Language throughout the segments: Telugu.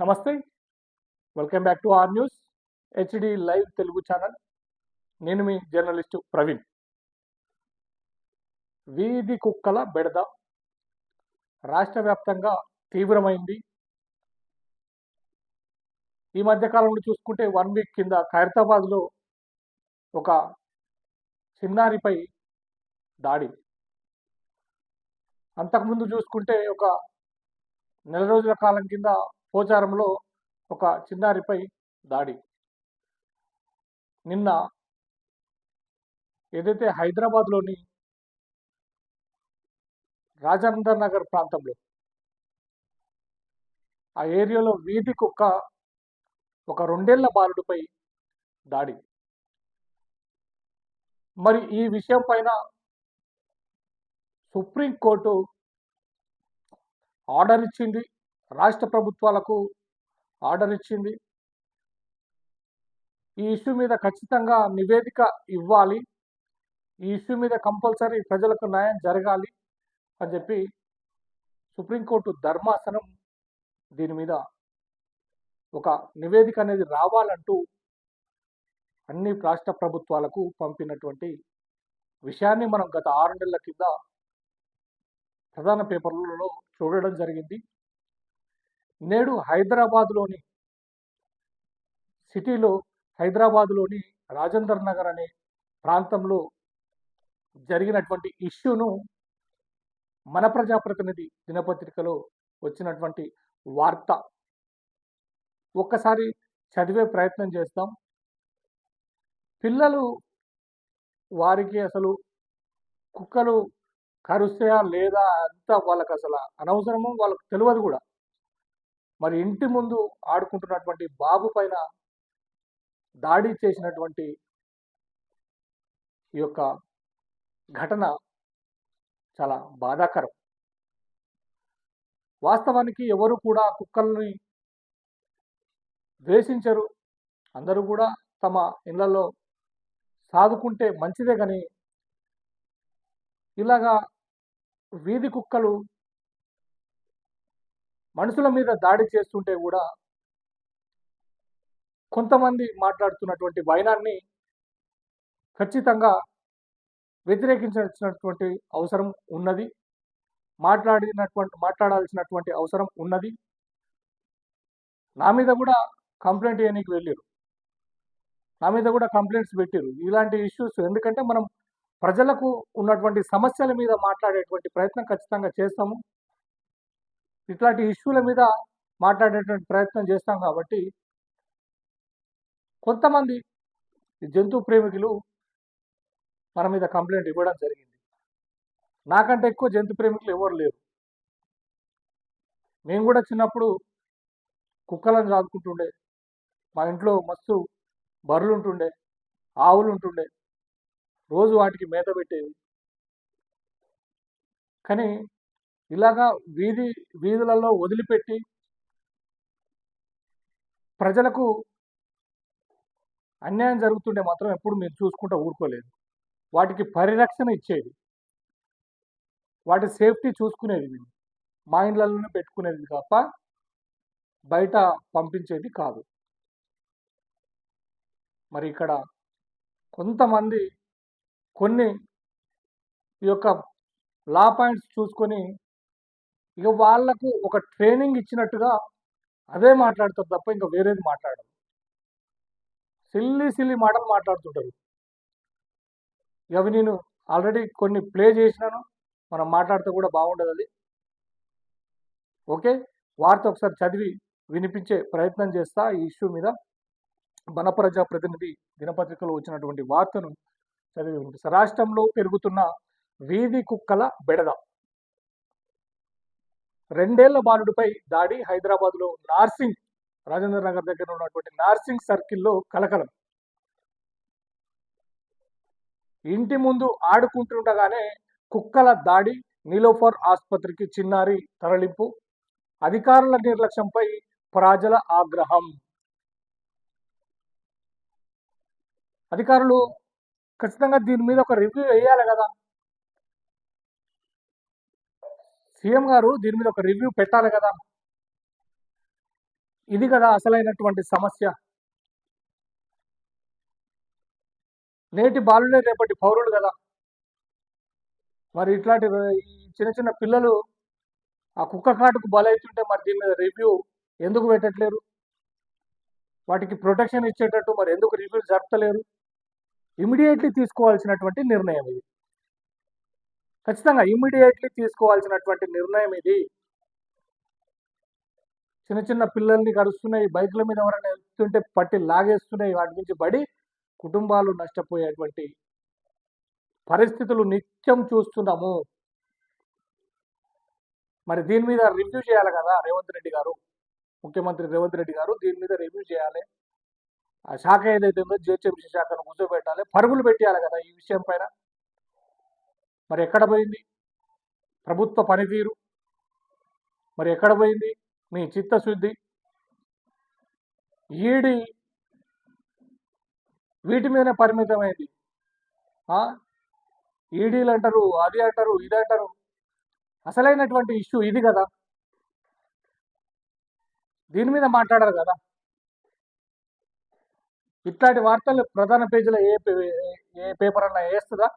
నమస్తే. Welcome back to R news HD live Telugu channel నేను మీ జర్నలిస్టు ప్రవీణ్. వీధి కుక్కల బెడద రాష్ట్ర వ్యాప్తంగా తీవ్రమైంది. ఈ మధ్య కాలంలో చూసుకుంటే వన్ వీక్ కింద ఖైరతాబాద్లో ఒక చిన్నారిపై దాడి. అంతకుముందు చూసుకుంటే ఒక నెల రోజుల కాలం కింద పోచారంలో ఒక చిన్నారిపై దాడి. నిన్న ఏదైతే హైదరాబాద్లోని రాజేంద్ర నగర్ ప్రాంతంలో ఆ ఏరియాలో వీధి కుక్క ఒక రెండేళ్ళ బాలుడిపై దాడి. మరి ఈ విషయం పైన సుప్రీంకోర్టు ఆర్డర్ ఇచ్చింది. రాష్ట్ర ప్రభుత్వాలకు ఆర్డర్ ఇచ్చింది. ఈ ఇష్యూ మీద ఖచ్చితంగా నివేదిక ఇవ్వాలి. ఈ ఇష్యూ మీద కంపల్సరీ ప్రజలకు న్యాయం జరగాలి అని చెప్పి సుప్రీంకోర్టు ధర్మాసనం దీని మీద ఒక నివేదిక అనేది రావాలంటూ అన్ని రాష్ట్ర ప్రభుత్వాలకు పంపినటువంటి విషయాన్ని మనం గత ఆరు నెలల కింద ప్రధాన పేపర్లలో చూడడం జరిగింది. నేడు హైదరాబాద్లోని సిటీలో హైదరాబాద్లోని రాజేందర్ నగర్ అనే ప్రాంతంలో జరిగినటువంటి ఇష్యూను మన ప్రజాప్రతినిధి దినపత్రికలో వచ్చినటువంటి వార్త. ఒక్కసారి చదివే ప్రయత్నం చేస్తాం. పిల్లలు వారికి అసలు కుక్కలు కరుస్తాయా లేదా అంతా వాళ్ళకి అసలు అనవసరము వాళ్ళకు తెలియదు కూడా. మరి ఇంటి ముందు ఆడుకుంటున్నటువంటి బాబు పైన దాడి చేసినటువంటి ఈ యొక్క ఘటన చాలా బాధాకరం. వాస్తవానికి ఎవరు కూడా కుక్కల్ని ద్వేషించరు. అందరూ కూడా తమ ఇళ్ళలో సాదుకుంటే మంచిదే కానీ ఇలాగా వీధి కుక్కలు మనుషుల మీద దాడి చేస్తుంటే కూడా కొంతమంది మాట్లాడుతున్నటువంటి వైనాన్ని ఖచ్చితంగా వ్యతిరేకించాల్సినటువంటి అవసరం ఉన్నది. మాట్లాడినటువంటి మాట్లాడాల్సినటువంటి అవసరం ఉన్నది. నా మీద కూడా కంప్లైంట్ చేయడానికి వెళ్ళారు నా మీద కూడా కంప్లైంట్స్ పెట్టారు ఇలాంటి ఇష్యూస్ ఎందుకంటే మనం ప్రజలకు ఉన్నటువంటి సమస్యల మీద మాట్లాడేటువంటి ప్రయత్నం ఖచ్చితంగా చేస్తాము. ఇట్లాంటి ఇష్యూల మీద మాట్లాడేటువంటి ప్రయత్నం చేస్తాం కాబట్టి కొంతమంది జంతు ప్రేమికులు మన మీద కంప్లైంట్ ఇవ్వడం జరిగింది. నాకంటే ఎక్కువ జంతు ప్రేమికులు ఎవరు లేరు. మేము కూడా చిన్నప్పుడు కుక్కలను సాదుకుంటుండే మా ఇంట్లో మస్తు బర్రెలు ఉంటుండే ఆవులు ఉంటుండే రోజు వాటికి మేత పెట్టేది కానీ ఇలాగా వీధి వీధులలో వదిలిపెట్టి ప్రజలకు అన్యాయం జరుగుతుంటే మాత్రం ఎప్పుడు మీరు చూసుకుంటూ ఊరుకోలేదు. వాటికి పరిరక్షణ ఇచ్చేది. వాటి సేఫ్టీ చూసుకునేది మేము మా ఇండ్లలోనే పెట్టుకునేది తప్ప బయట పంపించేది కాదు. మరి ఇక్కడ కొంతమంది కొన్ని ఈ యొక్క లా పాయింట్స్ చూసుకొని ఇక వాళ్ళకు ఒక ట్రైనింగ్ ఇచ్చినట్టుగా అదే మాట్లాడతారు తప్ప ఇంకా వేరేది మాట్లాడరు. సిల్లి సిల్లి మాటలు మాట్లాడుతుంటారు. అవి నేను ఆల్రెడీ కొన్ని ప్లే చేసినాను. మనం మాట్లాడితే కూడా బాగుండదు అది. ఓకే? వార్త ఒకసారి చదివి వినిపించే ప్రయత్నం చేస్తా ఈ ఇష్యూ మీద. మన ప్రజాప్రతినిధి దినపత్రికలో వచ్చినటువంటి వార్తను చదివి వినిపిస్తా. రాష్ట్రంలో పెరుగుతున్న వీధి కుక్కల బెడద. రెండేళ్ళ బాలుడిపై దాడి హైదరాబాద్లో నార్సింగ్ రాజేంద్ర నగర్ దగ్గర ఉన్నటువంటి నార్సింగ్ సర్కిల్లో కలకలం. ఇంటి ముందు ఆడుకుంటుండగానే కుక్కల దాడి నీలోఫర్ ఆసుపత్రికి చిన్నారి తరలింపు అధికారుల నిర్లక్ష్యంపై ప్రజల ఆగ్రహం. అధికారులు ఖచ్చితంగా దీని మీద ఒక రివ్యూ వేయాలి కదా. సీఎం గారు దీని మీద ఒక రివ్యూ పెట్టాలి కదా. ఇది కదా అసలైనటువంటి సమస్య. నేటి బాలుడే రేపటి పౌరులు కదా. మరి ఇట్లాంటి ఈ చిన్న చిన్న పిల్లలు ఆ కుక్క కాటుకు బలైతుంటే మరి దీని మీద రివ్యూ ఎందుకు పెట్టట్లేరు? వాటికి ప్రొటెక్షన్ ఇచ్చేటట్టు మరి ఎందుకు రివ్యూ జరపలేరు ఇమీడియట్లీ తీసుకోవాల్సినటువంటి నిర్ణయం ఇది. ఖచ్చితంగా ఇమీడియట్లీ తీసుకోవాల్సినటువంటి నిర్ణయం ఇది. చిన్న చిన్న పిల్లల్ని కరుస్తున్నాయి బైకుల మీద ఎవరైనా వెళ్తుంటే పట్టి లాగేస్తున్నాయి వాటి నుంచి పడి కుటుంబాలు నష్టపోయేటువంటి పరిస్థితులు నిత్యం చూస్తున్నాము. మరి దీని మీద రివ్యూ చేయాలి కదా రేవంత్ రెడ్డి గారు. ముఖ్యమంత్రి రేవంత్ రెడ్డి గారు దీని మీద రివ్యూ చేయాలి. ఆ శాఖ ఏదైతే ఉందో జిహెచ్ఎంసీ శాఖను కూర్చోబెట్టాలి. పరుగులు పెట్టాలి కదా ఈ విషయం పైన. మరి ఎక్కడ పోయింది? ప్రభుత్వ పనితీరు. మరి ఎక్కడ పోయింది? మీ చిత్తశుద్ధి. ఈడి వీటి మీదనే పరిమితమైంది. ఈడీలు అంటారు అది అంటారు ఇది అంటారు. అసలైనటువంటి ఇష్యూ ఇది కదా. దీని మీద మాట్లాడారు కదా. ఇట్లాంటి వార్తలు ప్రధాన పేజీలో ఏ పే- ఏ పేపర్ అన్నా వేస్తుందా?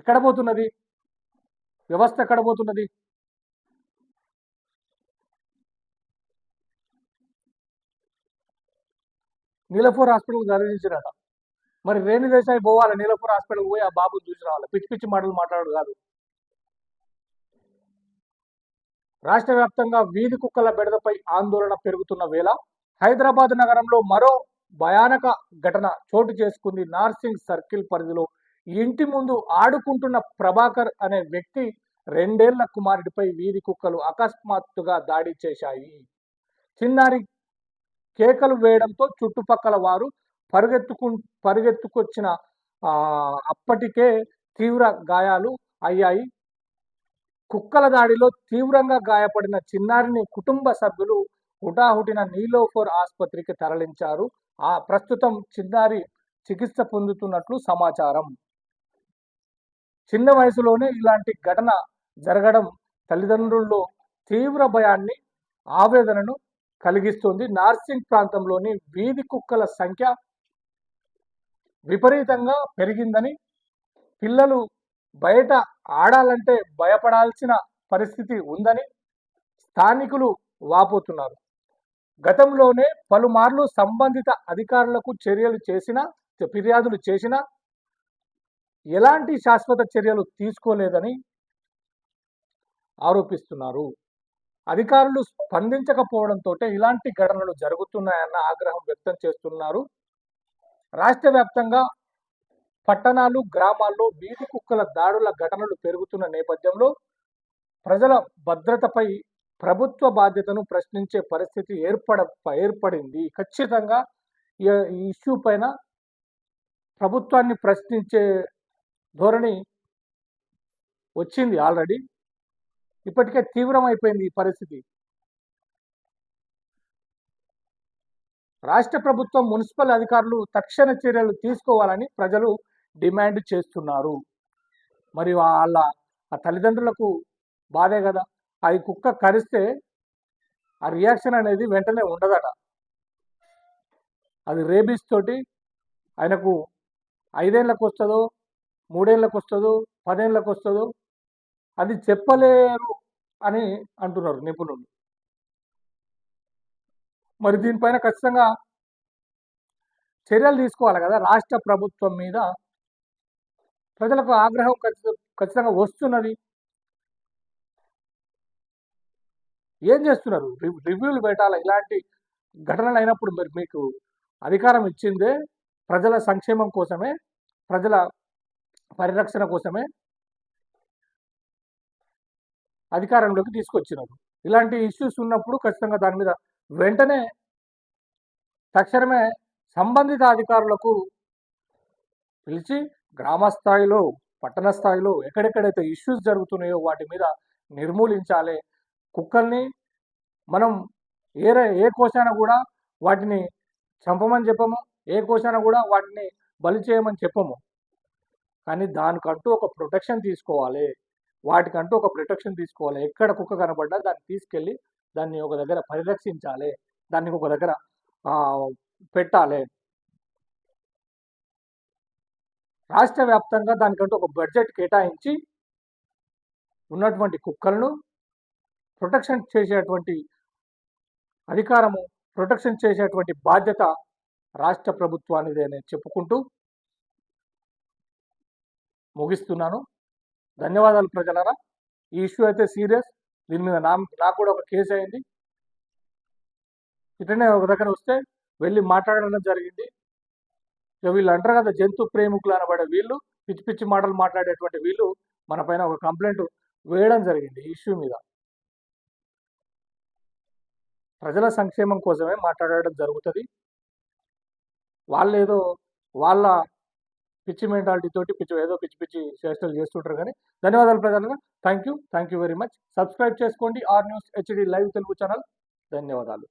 ఎక్కడ పోతున్నది? వ్యవస్థ ఎక్కడ పోతున్నది? నీలపూర్ హాస్పిటల్ గర్వించినట మరి రేణు దేశాయి పోవాలి? నీలపూర్ హాస్పిటల్ పోయి ఆ బాబుని చూసి రావాలి? పిచ్చి పిచ్చి మాటలు మాట్లాడు కాదు. రాష్ట్ర వ్యాప్తంగా వీధి కుక్కల బెడదపై ఆందోళన పెరుగుతున్న వేళ హైదరాబాద్ నగరంలో మరో భయానక ఘటన చోటు చేసుకుంది నార్సింగ్ సర్కిల్ పరిధిలో ఇంటి ముందు ఆడుకుంటున్న ప్రభాకర్ అనే వ్యక్తి రెండేళ్ళ కుమారుడిపై వీధి కుక్కలు అకస్మాత్తుగా దాడి చేశాయి. చిన్నారి కేకలు వేయడంతో చుట్టుపక్కల వారు పరుగెత్తుకు పరుగెత్తుకొచ్చిన అప్పటికే తీవ్ర గాయాలు అయ్యాయి. కుక్కల దాడిలో తీవ్రంగా గాయపడిన చిన్నారిని కుటుంబ సభ్యులు హుటాహుటిన నీలోఫోర్ ఆసుపత్రికి తరలించారు. ఆ ప్రస్తుతం చిన్నారి చికిత్స పొందుతున్నట్లు సమాచారం. చిన్న వయసులోనే ఇలాంటి ఘటన జరగడం తల్లిదండ్రుల్లో తీవ్ర భయాన్ని ఆవేదనను కలిగిస్తుంది. నార్సింగ్ ప్రాంతంలోని వీధి కుక్కల సంఖ్య విపరీతంగా పెరిగిందని పిల్లలు బయట ఆడాలంటే భయపడాల్సిన పరిస్థితి ఉందని స్థానికులు వాపోతున్నారు. గతంలోనే పలుమార్లు సంబంధిత అధికారులకు చర్యలు చేసిన ఫిర్యాదులు చేసినా ఎలాంటి శాశ్వత చర్యలు తీసుకోలేదని ఆరోపిస్తున్నారు. అధికారులు స్పందించకపోవడంతో ఇలాంటి ఘటనలు జరుగుతున్నాయన్న ఆగ్రహం వ్యక్తం చేస్తున్నారు. రాష్ట్ర వ్యాప్తంగా పట్టణాలు గ్రామాల్లో వీధి కుక్కల దాడుల ఘటనలు పెరుగుతున్న నేపథ్యంలో ప్రజల భద్రతపై ప్రభుత్వ బాధ్యతను ప్రశ్నించే పరిస్థితి ఏర్పడ ఏర్పడింది. ఖచ్చితంగా ఈ ఈ ఇష్యూ పైన ప్రభుత్వాన్ని ప్రశ్నించే ధోరణి వచ్చింది ఆల్రెడీ. ఇప్పటికే తీవ్రమైపోయింది ఈ పరిస్థితి. రాష్ట్ర ప్రభుత్వం మున్సిపల్ అధికారులు తక్షణ చర్యలు తీసుకోవాలని ప్రజలు డిమాండ్ చేస్తున్నారు. మరి వాళ్ళ ఆ తల్లిదండ్రులకు బాధే కదా. అది కుక్క కరిస్తే ఆ రియాక్షన్ అనేది వెంటనే ఉండదట. అది రేబీస్ తోటి ఆయనకు ఐదేళ్ళకు వస్తుందో మూడేళ్ళకు వస్తుందో పదేళ్ళకు వస్తుందో అది చెప్పలేరు అని అంటున్నారు నిపుణులు. మరి దీనిపైన ఖచ్చితంగా చర్యలు తీసుకోవాలి కదా రాష్ట్ర ప్రభుత్వం మీద. ప్రజలకు ఆగ్రహం ఖచ్చితంగా వస్తున్నది. ఏం చేస్తున్నారు? రివ్- రివ్యూలు పెట్టాలి? ఇలాంటి ఘటనలు అయినప్పుడు మరి మీకు అధికారం ఇచ్చిందే ప్రజల సంక్షేమం కోసమే? ప్రజల పరిరక్షణ కోసమే అధికారంలోకి తీసుకొచ్చినారు. ఇలాంటి ఇష్యూస్ ఉన్నప్పుడు ఖచ్చితంగా దాని మీద వెంటనే తక్షణమే సంబంధిత అధికారులకు పిలిచి గ్రామ స్థాయిలో పట్టణ స్థాయిలో ఎక్కడెక్కడైతే ఇష్యూస్ జరుగుతున్నాయో వాటి మీద నిర్మూలించాలి. కుక్కల్ని మనం ఏ ఏ కోశాన కూడా వాటిని చంపమని చెప్పము ఏ కోశాన కూడా వాటిని బలి చేయమని చెప్పము. కానీ దానికంటూ ఒక ప్రొటెక్షన్ తీసుకోవాలి. వాటికంటూ ఒక ప్రొటెక్షన్ తీసుకోవాలి. ఎక్కడ కుక్క కనబడ్డా దాన్ని తీసుకెళ్ళి దాన్ని ఒక దగ్గర పరిరక్షించాలి. దాన్ని ఒక దగ్గర పెట్టాలి. రాష్ట్ర వ్యాప్తంగా దానికంటూ ఒక బడ్జెట్ కేటాయించి ఉన్నటువంటి కుక్కలను ప్రొటెక్షన్ చేసేటువంటి అధికారము ప్రొటెక్షన్ చేసేటువంటి బాధ్యత రాష్ట్ర ప్రభుత్వానిదే అని చెప్పుకుంటూ ముగిస్తున్నాను. ధన్యవాదాలు ప్రజలరా. ఈ ఇష్యూ అయితే సీరియస్. దీని మీద నా నాకు కూడా ఒక కేసు అయింది. ఇట్లనే ఒక దగ్గర వస్తే వెళ్ళి మాట్లాడడం జరిగింది. ఇక వీళ్ళు అంటారు కదా జంతు ప్రేమికులు అనబడే వీళ్ళు పిచ్చి పిచ్చి మాటలు మాట్లాడేటువంటి వీళ్ళు మన పైన ఒక కంప్లైంట్ వేయడం జరిగింది ఇష్యూ మీద. ప్రజల సంక్షేమం కోసమే మాట్లాడడం జరుగుతుంది. వాళ్ళు ఏదో వాళ్ళ పిచ్చి మెంటాలిటీ తోటి పిచ్చి ఏదో పిచ్చి పిచ్చి చేష్టలు చేస్తుంటారు కానీ ధన్యవాదాలు ప్రజలుగా thank you thank you very much subscribe చేసుకోండి. R news HD live Telugu channel. ధన్యవాదాలు.